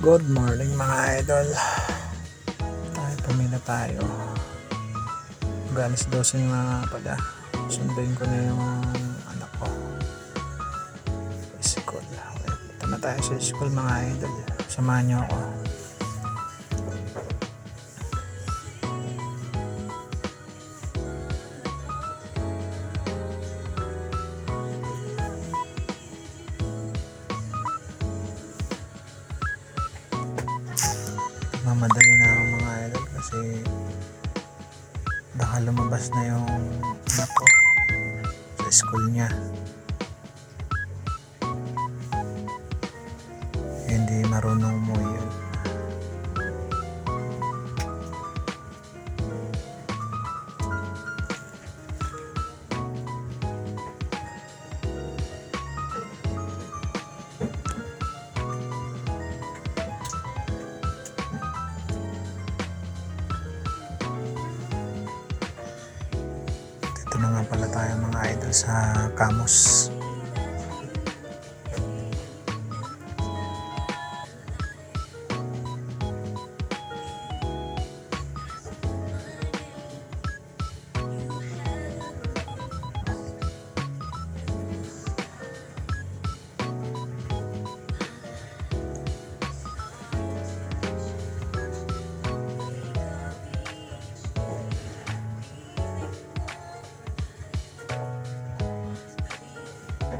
Good morning mga idol. Tayo pumila tayo. Galis 12 nga pala. Sunduin ko na yung anak ko. School. Na tayo sa school mga idol. Samahan niyo ako. Mamadali na ako mga idol kasi baka lumabas na yung anak ko sa school niya. Hindi marunong mo yun. Dito na nga pala tayo mga idol sa Camus.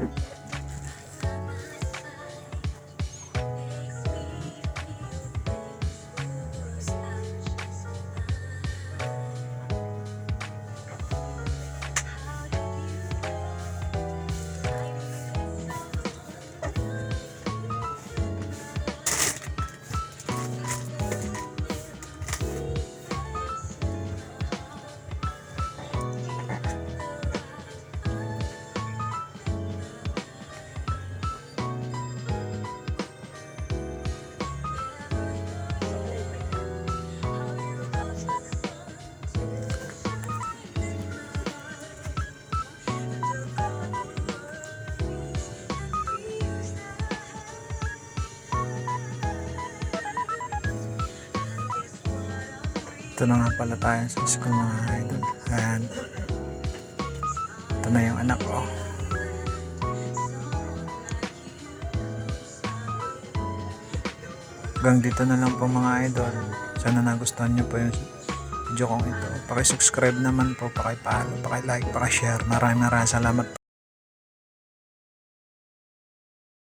Bye. Ito na nga pala tayo sa school mga idol. Ayan. Ito na yung anak ko. Hanggang dito na lang po mga idol. Sana nagustuhan nyo po yung video kong ito. Pakisubscribe naman po, pakipalo, pakilike, pakishare. Maraming maraming salamat po.